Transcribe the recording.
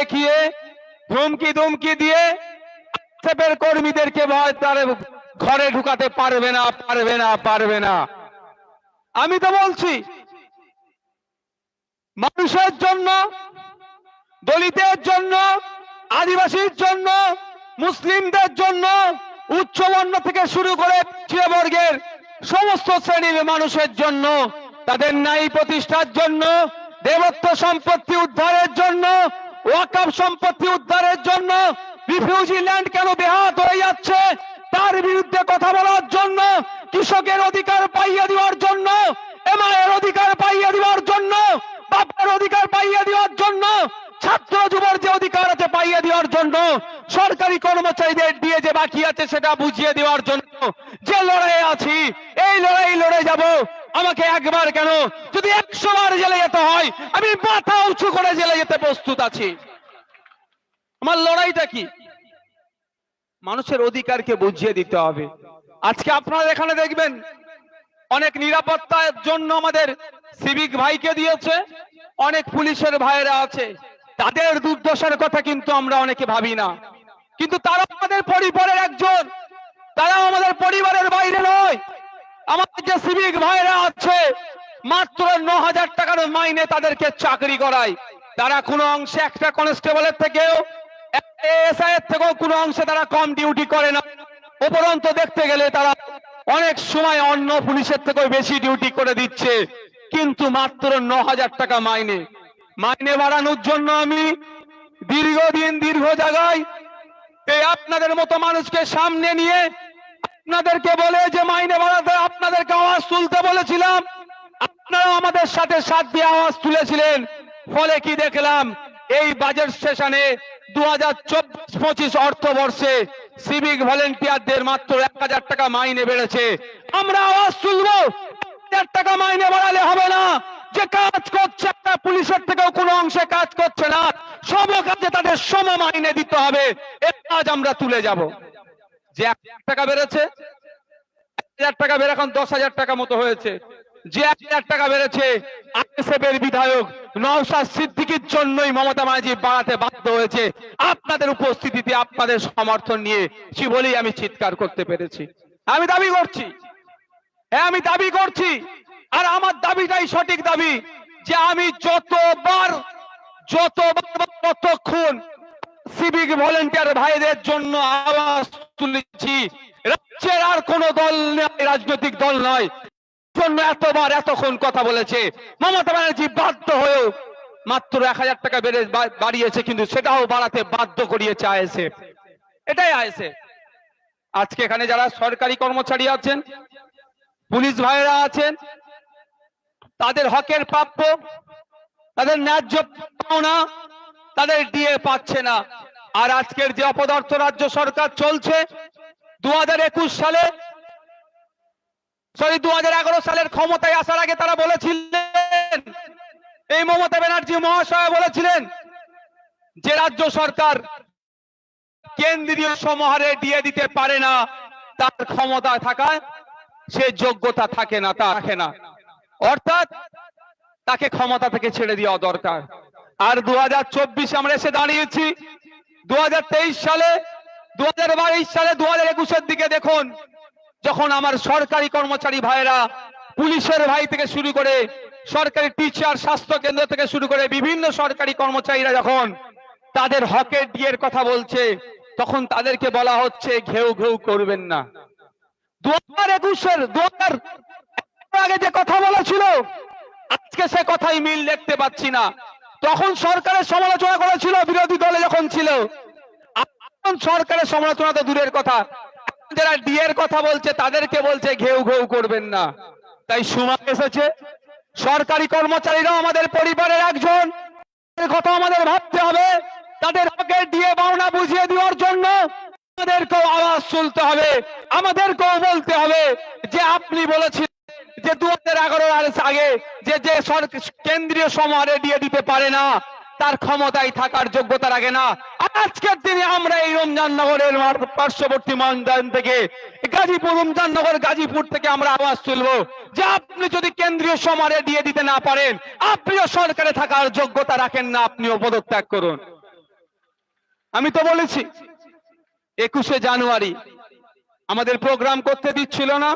দেখিয়ে ধুমকি ধুমকি দিয়ে আক্ষেপের কর্মীদেরকে ভয় তার ঘরে ঢুকাতে পারবে না পারবে না পারবে না। আমি তো বলছি, মানুষের জন্য, দলিতের জন্য, আদিবাসীর জন্য, মুসলিমদের জন্য উচ্চবর্ণ থেকে শুরু করে বর্গের সমস্ত শ্রেণির মানুষের জন্য, তাদের ন্যায় প্রতিষ্ঠার জন্য দেবত্ব সম্পত্তি উদ্ধারের জন্য ওয়াকাব সম্পত্তি উদ্ধারের জন্য রিফিউজি ল্যান্ড কেন বেহাত হয়ে যাচ্ছে? তার বিরুদ্ধে কথা বলার জন্য, কৃষকের অধিকার পাইয়ে দেওয়ার জন্য এমআইয়ের অধিকার পাইয়ে দেওয়ার জন্য, বাপের অধিকার পাইয়ে দেওয়ার জন্য, ছাত্র যুবর যে অধিকার আছে পাইয়ে দেওয়ার জন্য, সরকারি কর্মচারীদের দিয়ে যে বাকি আছে সেটা বুঝিয়ে দেওয়ার জন্য, যে লড়াইয়ে আছি, এই লড়াই লড়ে যাব আমাকে একবার কেন? যদি একশো বার জেলে যেতে হয়, আমি মাথা উঁচু করে জেলে যেতে প্রস্তুত আছি। আমার লড়াইটা কি? মানুষের অধিকারকে বুঝিয়ে দিতে হবে। আজকে আপনারা এখানে দেখবেন, অনেক নিরাপত্তার জন্য আমাদের সিভিক ভাইকে দিয়েছে, অনেক পুলিশের ভাইয়েরা আছে। তাদের দুর্দশার কথা কিন্তু আমরা অনেকে ভাবি না। কিন্তু তারা আমাদের পরিবারের একজন। তারা আমাদের পরিবারের বাইরে নয়। আমাদের যে সিভিক ভাইরা আছে, মাত্র ন হাজার টাকার মাইনে তাদেরকে চাকরি করায়। তারা কোনো অংশে একটা কনস্টেবলের থেকেও এসআই এর থেকেও কোনো অংশে তারা কম ডিউটি করে না। উপরন্ত দেখতে গেলে তারা অনেক সময় অন্য পুলিশের থেকেও বেশি ডিউটি করে দিচ্ছে। কিন্তু মাত্র ন হাজার টাকা মাইনে। মাইনে বাড়ানোর জন্য আমি দীর্ঘদিন দীর্ঘ জায়গায় এই আপনাদের মতো মানুষকে সামনে নিয়ে আপনাদেরকে বলে যে মাইনে বাড়াতে আপনাদেরকে আওয়াজ তুলতে বলেছিলাম। আপনারা আমাদের সাথে সাথ দিয়ে আওয়াজ তুলেছিলেন। ফলে কি দেখলাম? এই বাজেট সেশনে দু হাজার চব্বিশ পঁচিশ অর্থবর্ষে সিভিক ভলেন্টিয়ারদের মাত্র এক হাজার টাকা মাইনে বেড়েছে। আমরা আওয়াজ তুলবো। টাকা মাইনে বাড়ালে হবে না। যে কাজ করছে একটা পুলিশের থেকেও কোনো অংশে কাজ করছে না। সব কাজে তাদের সম মাইনে দিতে হবে। এর কাজ আমরা তুলে যাব। যে এক টাকা বেড়েছে টাকা বেড়ে এখন দশ হাজার টাকা মতো হয়েছে। যে এক হাজার টাকা বেড়েছে, আইএসএফের বিধায়ক নওশাদ সিদ্দিকির জন্যই মমতা ব্যানার্জি বাড়াতে বাধ্য হয়েছে। আপনাদের উপস্থিতিতে আপনাদের সমর্থন নিয়ে সে বলেই আমি চিৎকার করতে পেরেছি। আমি দাবি করছি। হ্যাঁ আমি দাবি করছি। আর আমার দাবিটাই সঠিক দাবি যে আমি যতবার যতবার ততক্ষণ সিভিক ভলেন্টিয়ার ভাইদের জন্য আওয়াজ তুলেছি। রাজ্যের আর কোন দল রাজনৈতিক দল নয়। জন্য এতবার এতক্ষণ কথা বলেছে। মমতা ব্যানার্জি বাধ্য হয়েও মাত্র এক হাজার টাকা বেড়ে বাড়িয়েছে, কিন্তু সেটাও বাড়াতে বাধ্য করিয়েছে এটাই আইএসএফ। আজকে এখানে যারা সরকারি কর্মচারী আছেন, পুলিশ ভাইয়েরা আছেন, তাদের হকের প্রাপ্য, তাদের ন্যায্য পাওনা, তাদের ডিএ পাচ্ছে না। আর আজকের যে অপদার্থ রাজ্য সরকার চলছে দু হাজার একুশ সালে, সরি দু সালের ক্ষমতায় আসার আগে তারা বলেছিলেন, এই মমতা ব্যানার্জি মহাশয় বলেছিলেন যে রাজ্য সরকার কেন্দ্রীয় সমাহারে দিয়ে দিতে পারে না, তার ক্ষমতা থাকায় সে যোগ্যতা থাকে না, তা রাখে না। অর্থাৎ তাকে ক্ষমতা থেকে ছেড়ে দেওয়া দরকার। আর দু হাজার চব্বিশে আমরা এসে দাঁড়িয়েছি সালে দু সালে দু হাজার দিকে দেখুন, যখন আমার সরকারি কর্মচারী ভাইরা পুলিশের ভাই থেকে শুরু করে সরকারি টিচার স্বাস্থ্য কেন্দ্র থেকে শুরু করে বিভিন্ন সরকারি কর্মচারীরা যখন তাদের হকের ডিয়ের কথা বলছে, তখন তাদেরকে বলা হচ্ছে, ঘেউ ঘেউ করবেন না। দু হাজার একুশের দু হাজার আগে যে কথা বলেছিল, আজকে সে কথাই মিল দেখতে পাচ্ছি না। তখন সরকারের সমালোচনা করেছিল, বিরোধী দলে যখন ছিল। সরকারের সমালোচনা তো দূরের কথা। যারা ডিএর কথা বলছে, তাদেরকে বলছে, ঘেউ ঘেউ করবেন না। তাই সময় এসেছে। সরকারি কর্মচারীরাও আমাদের পরিবারের একজন। কথা আমাদের ভাবতে হবে। তাদের হকের দিয়ে পাওনা বুঝিয়ে দেওয়ার জন্য আমাদেরকেও আওয়াজ তুলতে হবে। আমাদেরকেও বলতে হবে যে, আপনি বলেছিলেন এগারো আগে যে যে কেন্দ্রীয় সমারে দিয়ে দিতে পারে না, তার ক্ষমতায় থাকার যোগ্যতা রাখে না। আজকের দিনে আমরা এই রমজান নগরের পার্শ্ববর্তী ময়দান থেকে, গাজীপুর রমজান নগর গাজীপুর থেকে আমরা আওয়াজ তুলবো যে আপনি যদি কেন্দ্রীয় সমাহারে দিয়ে দিতে না পারেন, আপনিও সরকারে থাকার যোগ্যতা রাখেন না, আপনিও পদত্যাগ করুন। আমি তো বলেছি, একুশে জানুয়ারি আমাদের প্রোগ্রাম করতে দিচ্ছিল না।